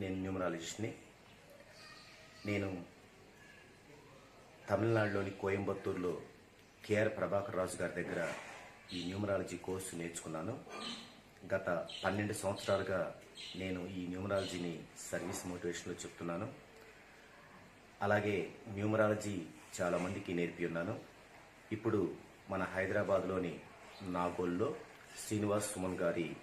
నేను న్యూమరాలజిస్ట్ని. నేను తమిళనాడులోని కోయంబత్తూరులో కేఆర్ ప్రభాకర్ రాజు గారి దగ్గర ఈ న్యూమరాలజీ కోర్సు నేర్చుకున్నాను. గత పన్నెండు సంవత్సరాలుగా నేను ఈ న్యూమరాలజీని సర్వీస్ మోటివేషన్లో చెప్తున్నాను. అలాగే న్యూమరాలజీ చాలా మందికి నేర్పి ఉన్నాను. ఇప్పుడు మన హైదరాబాద్లోని నాగోల్లో శ్రీనివాస్ సుమన్ గారి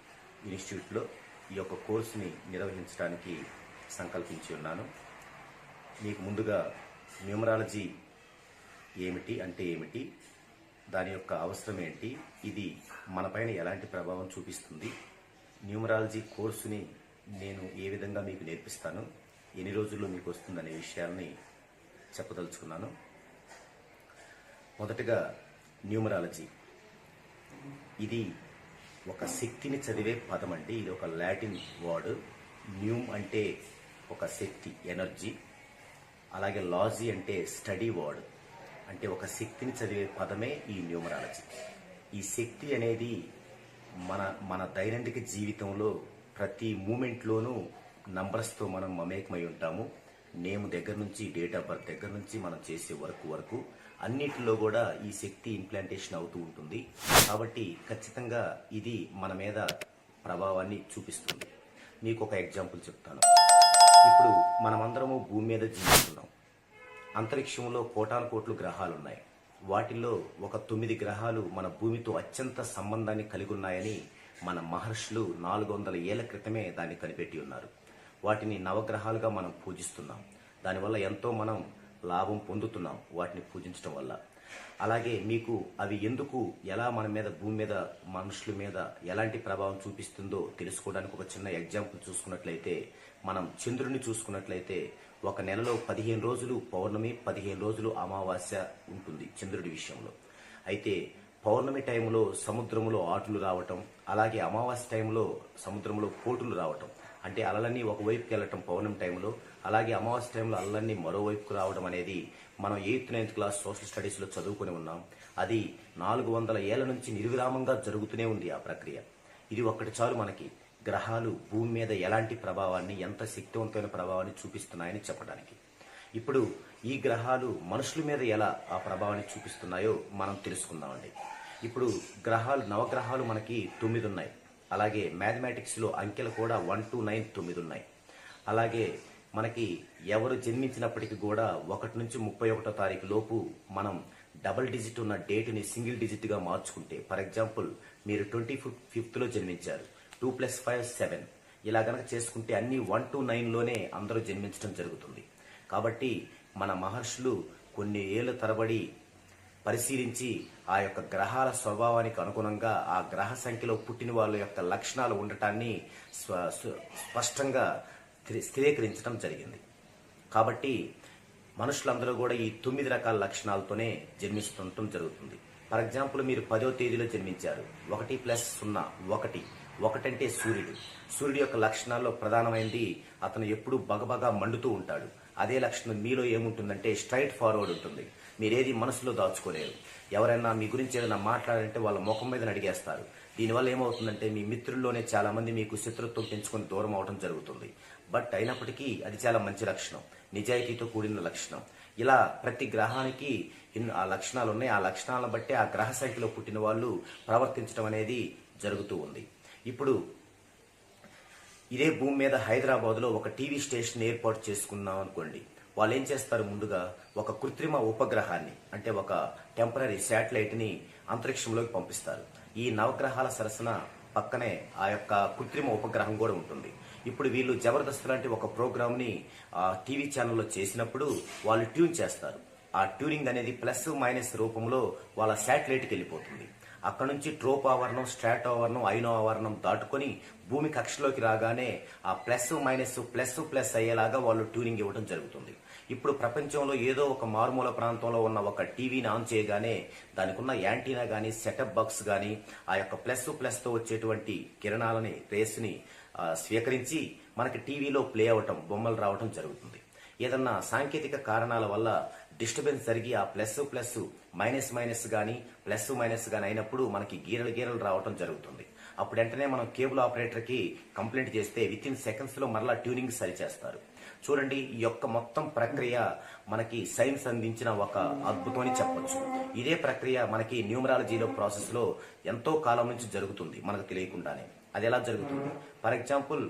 ఇన్స్టిట్యూట్లో ఈ యొక్క కోర్సుని నిర్వహించడానికి సంకల్పించి ఉన్నాను. మీకు ముందుగా న్యూమరాలజీ ఏమిటి అంటే ఏమిటి? దాని యొక్క అవసరం ఏంటి? ఇది మనపైన ఎలాంటి ప్రభావం చూపిస్తుంది? న్యూమరాలజీ కోర్సుని నేను ఏ విధంగా మీకు నేర్పిస్తాను? ఎన్ని రోజుల్లో మీకు వస్తుందనే విషయాల్ని చెప్పదలుచుకున్నాను. మొదటగా న్యూమరాలజీ. ఇది ఒక శక్తిని చదివే పదం అండి. ఇది ఒక లాటిన్ వర్డ్. న్యూమ్ అంటే ఒక శక్తి ఎనర్జీ అలాగే లాజీ అంటే స్టడీ వర్డ్ అంటే ఒక శక్తిని చదివే పదమే ఈ న్యూమరాలజీ. ఈ శక్తి అనేది మన మన దైనందిక జీవితంలో ప్రతి మూమెంట్లోనూ నంబర్స్తో మనం మమేకమై ఉంటాము. నేమ్ దగ్గర నుంచి డేట్ ఆఫ్ బర్త్ దగ్గర నుంచి మనం చేసే వర్క్ వరకు అన్నిటిలో కూడా ఈ శక్తి ఇంప్లాంటేషన్ అవుతూ ఉంటుంది. కాబట్టి ఖచ్చితంగా ఇది మన మీద ప్రభావాన్ని చూపిస్తుంది. మీకు ఒక ఎగ్జాంపుల్ చెప్తాను. ఇప్పుడు మనమందరము భూమి మీద జీవిస్తున్నాం. అంతరిక్షంలో కోటాను కోట్లు గ్రహాలు ఉన్నాయి వాటిల్లో ఒక తొమ్మిది గ్రహాలు మన భూమితో అత్యంత సంబంధాన్ని కలిగి ఉన్నాయని మన మహర్షులు నాలుగు వందల ఏళ్ళ క్రితమే దాన్ని కనిపెట్టి ఉన్నారు. వాటిని నవగ్రహాలుగా మనం పూజిస్తున్నాం. దానివల్ల ఎంతో మనం లాభం పొందుతున్నాం వాటిని పూజించడం వల్ల. అలాగే మీకు అవి ఎందుకు ఎలా మన మీద భూమి మీద మనుషుల మీద ఎలాంటి ప్రభావం చూపిస్తుందో తెలుసుకోవడానికి ఒక చిన్న ఎగ్జాంపుల్ చూసుకున్నట్లయితే మనం చంద్రుని చూసుకున్నట్లయితే ఒక నెలలో పదిహేను రోజులు పౌర్ణమి పదిహేను రోజులు అమావాస్య ఉంటుంది చంద్రుడి విషయంలో. అయితే పౌర్ణమి టైంలో సముద్రంలో ఆటలు రావటం అలాగే అమావాస్య టైంలో సముద్రంలో పోటులు రావటం అంటే అలలన్నీ ఒకవైపుకి వెళ్ళటం పౌర్ణమి టైంలో అలాగే అమావాస్య టైంలో అలలన్నీ మరోవైపుకు రావడం అనేది మనం ఎయిత్ నైన్త్ క్లాస్ సోషల్ స్టడీస్లో చదువుకుని ఉన్నాం. అది నాలుగు వందల ఏళ్ళ నుంచి నిర్విరామంగా జరుగుతూనే ఉంది ఆ ప్రక్రియ. ఇది ఒక్కటి చాలు మనకి. గ్రహాలు భూమి మీద ఎలాంటి ప్రభావాన్ని ఎంత శక్తివంతమైన ప్రభావాన్ని చూపిస్తున్నాయని చెప్పడానికి. ఇప్పుడు ఈ గ్రహాలు మనుషుల మీద ఎలా ఆ ప్రభావాన్ని చూపిస్తున్నాయో మనం తెలుసుకుందామండి. ఇప్పుడు గ్రహాలు నవగ్రహాలు మనకి తొమ్మిది ఉన్నాయి అలాగే మ్యాథమెటిక్స్లో అంకెలు కూడా వన్ టు నైన్ తొమ్మిది ఉన్నాయి అలాగే మనకి ఎవరు జన్మించినప్పటికీ కూడా ఒకటి నుంచి ముప్పై ఒకటో తారీఖు లోపు మనం డబుల్ డిజిట్ ఉన్న డేట్ని సింగిల్ డిజిట్గా మార్చుకుంటే ఫర్ ఎగ్జాంపుల్ మీరు ట్వంటీ ఫిఫ్త్లో జన్మించారు. Two plus five seven. ఇలా గనక చేసుకుంటే అన్ని వన్ టు నైన్లోనే అందరూ జన్మించడం జరుగుతుంది. కాబట్టి మన మహర్షులు కొన్ని ఏళ్ళ తరబడి పరిశీలించి ఆ యొక్క గ్రహాల స్వభావానికి అనుగుణంగా ఆ గ్రహ సంఖ్యలో పుట్టిన వాళ్ళ యొక్క లక్షణాలు ఉండటాన్ని స్వ- స్పష్టంగా స్థిరీకరించడం జరిగింది. కాబట్టి మనుషులందరూ కూడా ఈ తొమ్మిది రకాల లక్షణాలతోనే జన్మిస్తుండటం జరుగుతుంది. ఫర్ ఎగ్జాంపుల్ మీరు పదో తేదీలో జన్మించారు. ఒకటి ప్లస్ సున్నా ఒకటి. ఒకటంటే సూర్యుడు. సూర్యుడు యొక్క లక్షణాల్లో ప్రధానమైనది అతను ఎప్పుడూ బగబగా మండుతూ ఉంటాడు. అదే లక్షణం మీలో ఏముంటుందంటే స్ట్రైట్ ఫార్వర్డ్ ఉంటుంది. మీరేది మనసులో దాచుకోలేరు. ఎవరైనా మీ గురించి ఏదైనా మాట్లాడాలంటే వాళ్ళ ముఖం మీద అడిగేస్తారు. దీనివల్ల ఏమవుతుందంటే మీ మిత్రుల్లోనే చాలా మంది మీకు శత్రుత్వం పెంచుకొని దూరం అవడం జరుగుతుంది. బట్ అయినప్పటికీ అది చాలా మంచి లక్షణం. నిజాయితీతో కూడిన లక్షణం. ఇలా ప్రతి గ్రహానికి ఆ లక్షణాలు ఉన్నాయి ఆ లక్షణాలను బట్టి ఆ గ్రహ సంఖ్యలో పుట్టిన వాళ్ళు ప్రవర్తించడం అనేది జరుగుతూ ఉంది. ఇప్పుడు ఇదే భూమి మీద హైదరాబాద్లో ఒక టీవీ స్టేషన్ ఏర్పాటు చేసుకున్నాం అనుకోండి. వాళ్ళు ఏం చేస్తారు ముందుగా ఒక కృత్రిమ ఉపగ్రహాన్ని అంటే ఒక టెంపరీ శాటిలైట్ని అంతరిక్షంలోకి పంపిస్తారు. ఈ నవగ్రహాల సరసన పక్కనే ఆ యొక్క కృత్రిమ ఉపగ్రహం కూడా ఉంటుంది. ఇప్పుడు వీళ్ళు జబర్దస్త్ లాంటి ఒక ప్రోగ్రామ్ని టీవీ ఛానల్లో చేసినప్పుడు వాళ్ళు ట్యూన్ చేస్తారు. ఆ ట్యూనింగ్ అనేది ప్లస్ మైనస్ రూపంలో వాళ్ళ శాటిలైట్కి వెళ్ళిపోతుంది. అక్కడ నుంచి ట్రోప్ ఆవరణం స్ట్రాట్ ఆవరణం ఐనో ఆవరణం దాటుకొని భూమి కక్షలోకి రాగానే ఆ ప్లస్ మైనస్ ప్లస్ ప్లస్ అయ్యేలాగా వాళ్ళు ట్యూనింగ్ ఇవ్వడం జరుగుతుంది. ఇప్పుడు ప్రపంచంలో ఏదో ఒక మారుమూల ప్రాంతంలో ఉన్న ఒక టీవీని ఆన్ చేయగానే దానికి ఉన్న యాంటీనా కానీ సెటప్ బాక్స్ కానీ ఆ యొక్క ప్లస్ ప్లస్తో వచ్చేటువంటి కిరణాలని రేస్ని స్వీకరించి మనకి టీవీలో ప్లే అవటం బొమ్మలు రావటం జరుగుతుంది. ఏదన్నా సాంకేతిక కారణాల వల్ల డిస్టర్బెన్స్ జరిగి ఆ ప్లస్ ప్లస్ మైనస్ మైనస్ కానీ ప్లస్ మైనస్ కానీ అయినప్పుడు మనకి గీరలు గీరలు రావటం జరుగుతుంది. అప్పుడు వెంటనే మనం కేబుల్ ఆపరేటర్కి కంప్లైంట్ చేస్తే విత్ ఇన్ సెకండ్స్లో మరలా ట్యూనింగ్ సరిచేస్తారు. చూడండి ఈ యొక్క మొత్తం ప్రక్రియ మనకి సైన్స్ అందించిన ఒక అద్భుతం అని చెప్పొచ్చు. ఇదే ప్రక్రియ మనకి న్యూమరాలజీలో ప్రాసెస్లో ఎంతో కాలం నుంచి జరుగుతుంది మనకు తెలియకుండానే. అది ఎలా జరుగుతుంది? ఫర్ ఎగ్జాంపుల్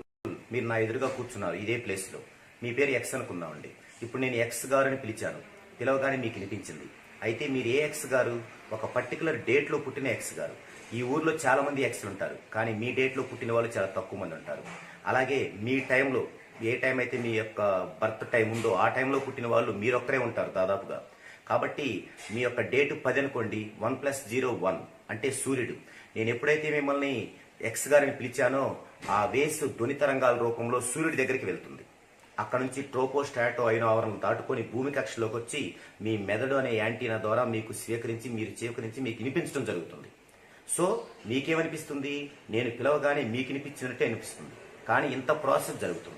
మీరు నా ఎదురుగా కూర్చున్నారు ఇదే ప్లేస్లో మీ పేరు ఎక్స్ అనుకుందామండి. ఇప్పుడు నేను ఎక్స్ గారు అని పిలిచాను. పిలవగానే మీకు వినిపించింది. అయితే మీరు ఏ ఎక్స్ గారు? ఒక పర్టికులర్ డేట్లో పుట్టిన ఎక్స్ గారు. ఈ ఊర్లో చాలా మంది ఎక్స్ ఉంటారు. కానీ మీ డేట్లో పుట్టిన వాళ్ళు చాలా తక్కువ మంది ఉంటారు. అలాగే మీ టైంలో ఏ టైం అయితే మీ యొక్క బర్త్ టైం ఉందో ఆ టైంలో పుట్టిన వాళ్ళు మీరొక్కరే ఉంటారు దాదాపుగా. కాబట్టి మీ యొక్క డేట్ పది అనుకోండి. వన్ ప్లస్ జీరో వన్ అంటే సూర్యుడు. నేను ఎప్పుడైతే మిమ్మల్ని ఎక్స్ గారిని పిలిచానో ఆ వేసు ధ్వని తరంగాల రూపంలో సూర్యుడి దగ్గరికి వెళ్తుంది. అక్కడ నుంచి ట్రోపోస్టాటో అయిన ఆవరణ దాటుకొని భూమి కక్షలోకి వచ్చి మీ మెదడు అనే యాంటీనా ద్వారా మీకు స్వీకరించి మీరు స్వీకరించి మీకు వినిపించడం జరుగుతుంది. సో మీకేమనిపిస్తుంది? నేను పిలవగానే మీకు వినిపించినట్టే అనిపిస్తుంది. కానీ ఇంత ప్రాసెస్ జరుగుతుంది.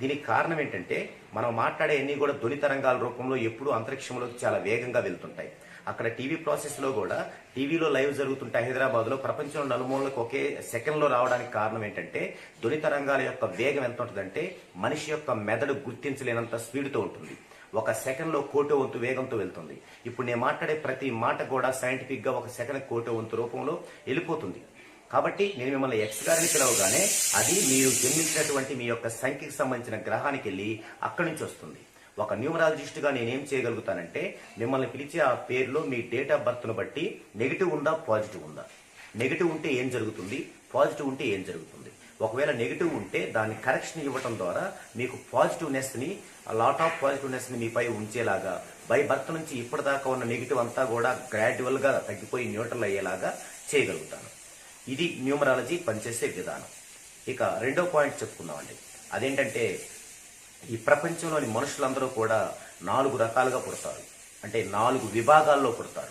దీనికి కారణం ఏంటంటే మనం మాట్లాడే అన్ని కూడా ధ్వని తరంగాల రూపంలో ఎప్పుడూ అంతరిక్షంలోకి చాలా వేగంగా వెళ్తుంటాయి. అక్కడ టీవీ ప్రాసెస్లో కూడా టీవీలో లైవ్ జరుగుతుంటాయి హైదరాబాద్లో ప్రపంచంలో నలుమూలలకు ఒకే సెకండ్లో రావడానికి కారణం ఏంటంటే ధ్వని తరంగాల యొక్క వేగం ఎంత ఉంటుందంటే మనిషి యొక్క మెదడు గుర్తించలేనంత స్పీడ్తో ఉంటుంది. ఒక సెకండ్లో కోటో వంతు వేగంతో వెళ్తుంది. ఇప్పుడు నేను మాట్లాడే ప్రతి మాట కూడా సైంటిఫిక్గా ఒక సెకండ్ కోటో వంతు రూపంలో వెళ్ళిపోతుంది. కాబట్టి నేను మిమ్మల్ని ఎక్స్ గారిని పిలవగానే అది మీరు జన్మించినటువంటి మీ యొక్క సంఖ్యకి సంబంధించిన గ్రహానికి వెళ్ళి అక్కడి నుంచి వస్తుంది. ఒక న్యూమరాలజిస్ట్గా నేనేం చేయగలుగుతానంటే మిమ్మల్ని పిలిచే ఆ పేరులో మీ డేట్ ఆఫ్ బర్త్ను బట్టి నెగిటివ్ ఉందా పాజిటివ్ ఉందా? నెగిటివ్ ఉంటే ఏం జరుగుతుంది? పాజిటివ్ ఉంటే ఏం జరుగుతుంది? ఒకవేళ నెగిటివ్ ఉంటే దాన్ని కరెక్షన్ ఇవ్వటం ద్వారా మీకు పాజిటివ్నెస్ని లాట్ ఆఫ్ పాజిటివ్నెస్ని మీపై ఉంచేలాగా బై బర్త్ నుంచి ఇప్పటిదాకా ఉన్న నెగిటివ్ అంతా కూడా గ్రాడ్యువల్గా తగ్గిపోయి న్యూట్రల్ అయ్యేలాగా చేయగలుగుతాను. ఇది న్యూమరాలజీ పనిచేసే విధానం. ఇక రెండో పాయింట్ చెప్పుకుందామండి. అదేంటంటే ఈ ప్రపంచంలోని మనుషులందరూ కూడా నాలుగు రకాలుగా పుడతారు. అంటే నాలుగు విభాగాల్లో పుడతారు.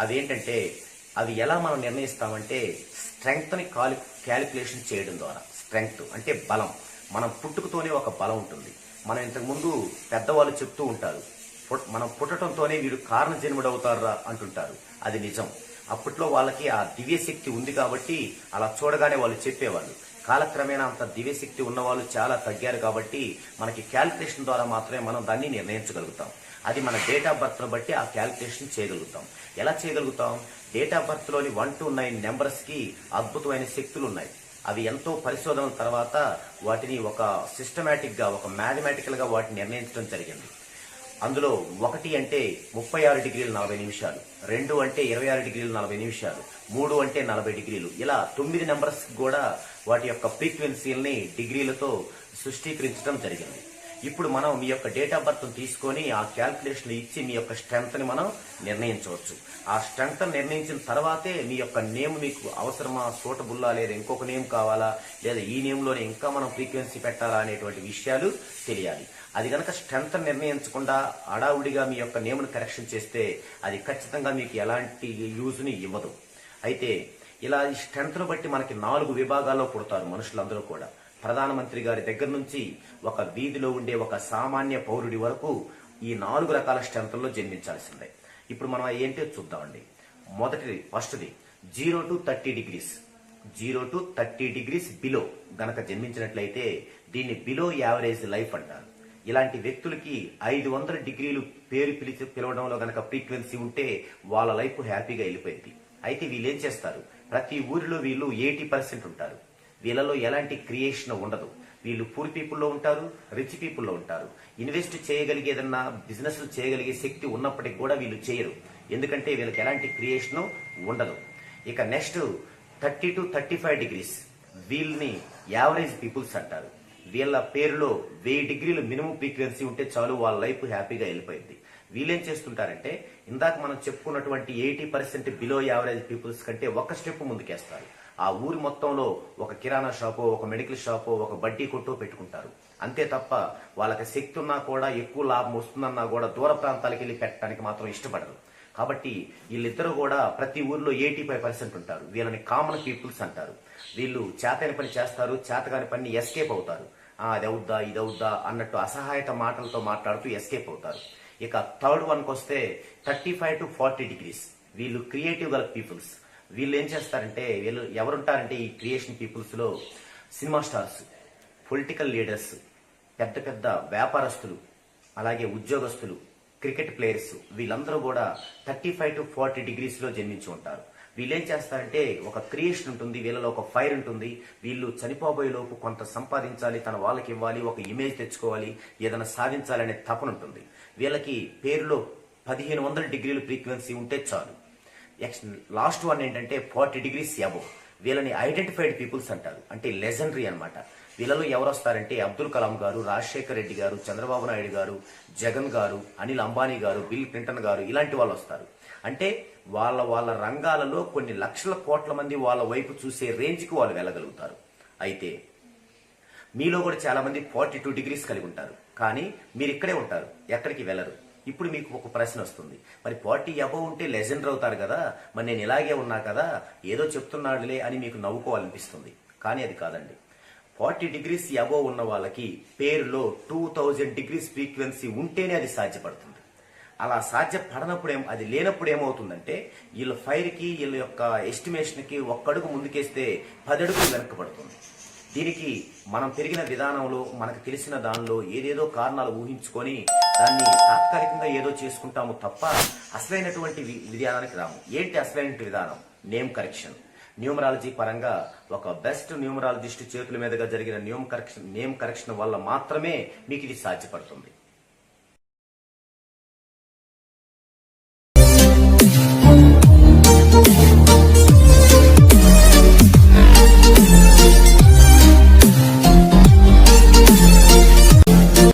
అదేంటంటే అది ఎలా మనం నిర్ణయిస్తామంటే స్ట్రెంగ్త్ని కాలి క్యాలిక్యులేషన్ చేయడం ద్వారా. స్ట్రెంగ్త్ అంటే బలం. మనం పుట్టుకతోనే ఒక బలం ఉంటుంది. మనం ఇంతకుముందు పెద్దవాళ్ళు చెప్తూ ఉంటారు మనం పుట్టడంతోనే వీడు కారణ జన్ముడవుతారా అంటుంటారు. అది నిజం. అప్పట్లో వాళ్ళకి ఆ దివ్యశక్తి ఉంది కాబట్టి అలా చూడగానే వాళ్ళు చెప్పేవాళ్ళు. కాలక్రమేణా అంత దివ్యశక్తి ఉన్నవాళ్ళు చాలా తగ్గారు కాబట్టి మనకి క్యాల్కులేషన్ ద్వారా మాత్రమే మనం దాన్ని నిర్ణయించగలుగుతాం. అది మన డేట్ ఆఫ్ బర్త్ బట్టి ఆ క్యాల్కులేషన్ చేయగలుగుతాం. ఎలా చేయగలుగుతాం? డేట్ ఆఫ్ బర్త్లోని వన్ టు నైన్ నెంబర్స్కి అద్భుతమైన శక్తులు ఉన్నాయి. అవి ఎంతో పరిశోధనల తర్వాత వాటిని ఒక సిస్టమేటిక్గా ఒక మ్యాథమెటికల్గా వాటిని నిర్ణయించడం జరిగింది. అందులో ఒకటి అంటే ముప్పై ఆరు డిగ్రీలు నలభై నిమిషాలు రెండు అంటే ఇరవై ఆరు డిగ్రీలు నలభై నిమిషాలు మూడు అంటే నలభై డిగ్రీలు. ఇలా తొమ్మిది నెంబర్స్ కూడా వాటి యొక్క ఫ్రీక్వెన్సీలని డిగ్రీలతో సృష్టీకరించడం జరిగింది. ఇప్పుడు మనం మీ యొక్క డేట్ ఆఫ్ బర్త్ తీసుకొని ఆ క్యాల్కులేషన్ ఇచ్చి మీ యొక్క స్ట్రెంగ్త్ని మనం నిర్ణయించవచ్చు. ఆ స్ట్రెంత్ నిర్ణయించిన తర్వాతే మీ యొక్క నేమ్ మీకు అవసరమా సూటబుల్లా లేదా ఇంకొక నేమ్ కావాలా లేదా ఈ నేమ్లోనే ఇంకా మనం ఫ్రీక్వెన్సీ పెట్టాలా అనేటువంటి విషయాలు తెలియాలి. అది కనుక స్ట్రెంగ్త్ నిర్ణయించకుండా అడావుడిగా మీ యొక్క నేమ్ను కరెక్షన్ చేస్తే అది ఖచ్చితంగా మీకు ఎలాంటి యూజ్ని ఇవ్వదు. అయితే ఇలా ఈ స్ట్రెంత్ను బట్టి మనకి నాలుగు విభాగాల్లో పుడతారు మనుషులందరూ కూడా. ప్రధానమంత్రి గారి దగ్గర నుంచి ఒక వీధిలో ఉండే ఒక సామాన్య పౌరుడి వరకు ఈ నాలుగు రకాల స్ట్రెంత్లో జన్మించాల్సిందే. ఇప్పుడు మనం ఏంటో చూద్దామండి. మొదటిది ఫస్ట్ది zero to thirty degrees zero to thirty degrees below గనక జన్మించినట్లయితే దీన్ని బిలో యావరేజ్ లైఫ్ అంటారు. ఇలాంటి వ్యక్తులకి ఐదు వందల డిగ్రీలు పేరు పిలిచి పిలవడంలో గనక ఫ్రీక్వెన్సీ ఉంటే వాళ్ళ లైఫ్ హ్యాపీగా వెళ్ళిపోయింది. అయితే వీళ్ళు ఏం చేస్తారు? ప్రతి ఊరిలో వీళ్ళు ఎయిటీ పర్సెంట్ ఉంటారు. వీళ్ళలో ఎలాంటి క్రియేషన్ ఉండదు. వీళ్ళు పూర్ పీపుల్లో ఉంటారు రిచ్ పీపుల్లో ఉంటారు. ఇన్వెస్ట్ చేయగలిగే ఏదన్నా బిజినెస్ చేయగలిగే శక్తి ఉన్నప్పటికి కూడా వీళ్ళు చేయరు. ఎందుకంటే వీళ్ళకి ఎలాంటి క్రియేషన్ ఉండదు. ఇక next thirty to thirty five degrees వీళ్ళని యావరేజ్ పీపుల్స్ అంటారు. వీళ్ళ పేరులో వెయ్యి డిగ్రీలు మినిమం ఫ్రీక్వెన్సీ ఉంటే చాలు వాళ్ళ లైఫ్ హ్యాపీగా వెళ్ళిపోయింది. వీళ్ళేం చేస్తుంటారంటే ఇందాక మనం చెప్పుకున్నటువంటి eighty percent below average peoples కంటే ఒక స్టెప్ ముందుకేస్తారు. ఆ ఊరి మొత్తంలో ఒక కిరాణా షాపో ఒక మెడికల్ షాపో ఒక బడ్డీ కొట్టో పెట్టుకుంటారు. అంతే తప్ప వాళ్ళకి శక్తి ఉన్నా కూడా ఎక్కువ లాభం వస్తుందన్నా కూడా దూర ప్రాంతాలకు వెళ్ళి పెట్టడానికి మాత్రం ఇష్టపడరు. కాబట్టి వీళ్ళిద్దరూ కూడా ప్రతి ఊర్లో ఎయిటీ ఫైవ్ పర్సెంట్ ఉంటారు. వీళ్ళని కామన్ పీపుల్స్ అంటారు. వీళ్ళు చేతని పని చేస్తారు చేతగాని పని ఎస్కేప్ అవుతారు. అది అవుద్దా ఇది అవుద్దా అన్నట్టు అసహాయత మాటలతో మాట్లాడుతూ ఎస్కేప్ అవుతారు. ఇక థర్డ్ వన్కి వస్తే thirty five to forty degrees. వీళ్ళు క్రియేటివ్ గల పీపుల్స్. వీళ్ళు ఏం చేస్తారంటే వీళ్ళు ఎవరుంటారంటే ఈ క్రియేషన్ పీపుల్స్లో సినిమా స్టార్స్ పొలిటికల్ లీడర్స్ పెద్ద పెద్ద వ్యాపారస్తులు అలాగే ఉద్యోగస్తులు క్రికెట్ ప్లేయర్స్ వీళ్ళందరూ కూడా థర్టీ ఫైవ్ టు ఫార్టీ డిగ్రీస్లో జన్మించి ఉంటారు. వీళ్ళు ఏం చేస్తారంటే ఒక క్రియేషన్ ఉంటుంది వీళ్ళలో ఒక ఫైర్ ఉంటుంది. వీళ్ళు చనిపోబోయే లోపు కొంత సంపాదించాలి తన వాళ్ళకి ఇవ్వాలి ఒక ఇమేజ్ తెచ్చుకోవాలి ఏదైనా సాధించాలనే తపన ఉంటుంది. వీళ్ళకి పేరులో పదిహేను వందల డిగ్రీలు ఫ్రీక్వెన్సీ ఉంటే చాలు. లాస్ట్ వన్ ఏంటంటే ఫార్టీ డిగ్రీస్ అబో వీళ్ళని ఐడెంటిఫైడ్ పీపుల్స్ అంటారు. అంటే లెజెండరీ అన్నమాట. వీళ్ళలో ఎవరు వస్తారంటే అబ్దుల్ కలాం గారు రాజశేఖర్ రెడ్డి గారు చంద్రబాబు నాయుడు గారు జగన్ గారు అనిల్ అంబానీ గారు బిల్ క్లింటన్ గారు ఇలాంటి వాళ్ళు వస్తారు. అంటే వాళ్ళ వాళ్ళ రంగాలలో కొన్ని లక్షల కోట్ల మంది వాళ్ళ వైపు చూసే రేంజ్కి వాళ్ళు వెళ్ళగలుగుతారు. అయితే మీలో కూడా చాలామంది ఫార్టీ టూ డిగ్రీస్ కలిగి ఉంటారు. కానీ మీరు ఇక్కడే ఉంటారు. ఎక్కడికి వెళ్ళరు. ఇప్పుడు మీకు ఒక ప్రశ్న వస్తుంది. మరి ఫార్టీ అబవ్ ఉంటే లెజెండర్ అవుతారు కదా. మరి నేను ఇలాగే ఉన్నా కదా. ఏదో చెప్తున్నాడులే అని మీకు నవ్వుకోవాలనిపిస్తుంది. కానీ అది కాదండి. ఫార్టీ డిగ్రీస్ అబవ్ ఉన్న వాళ్ళకి పేరులో టూ థౌజండ్ డిగ్రీస్ ఫ్రీక్వెన్సీ ఉంటేనే అది సాధ్యపడుతుంది. అలా సాధ్యపడనప్పుడు ఏం అది లేనప్పుడు ఏమవుతుందంటే వీళ్ళ ఫైర్కి వీళ్ళ యొక్క ఎస్టిమేషన్కి ఒక్కడుగు ముందుకేస్తే పది అడుగులు వెనక్కబడుతుంది దీనికి మనం పెరిగిన విధానంలో మనకు తెలిసిన దానిలో ఏదేదో కారణాలు ఊహించుకొని దాన్ని తాత్కాలికంగా ఏదో చేసుకుంటాము తప్ప అసలైనటువంటి వి- విధానానికి రాము. ఏంటి అసలైన విధానం? Name correction. న్యూమరాలజీ పరంగా ఒక బెస్ట్ న్యూమరాలజిస్ట్ చేతుల మీదుగా జరిగిన న్యూమ్ కరెక్షన్ నేమ్ కరెక్షన్ వల్ల మాత్రమే మీకు ఇది సాధ్యపడుతుంది.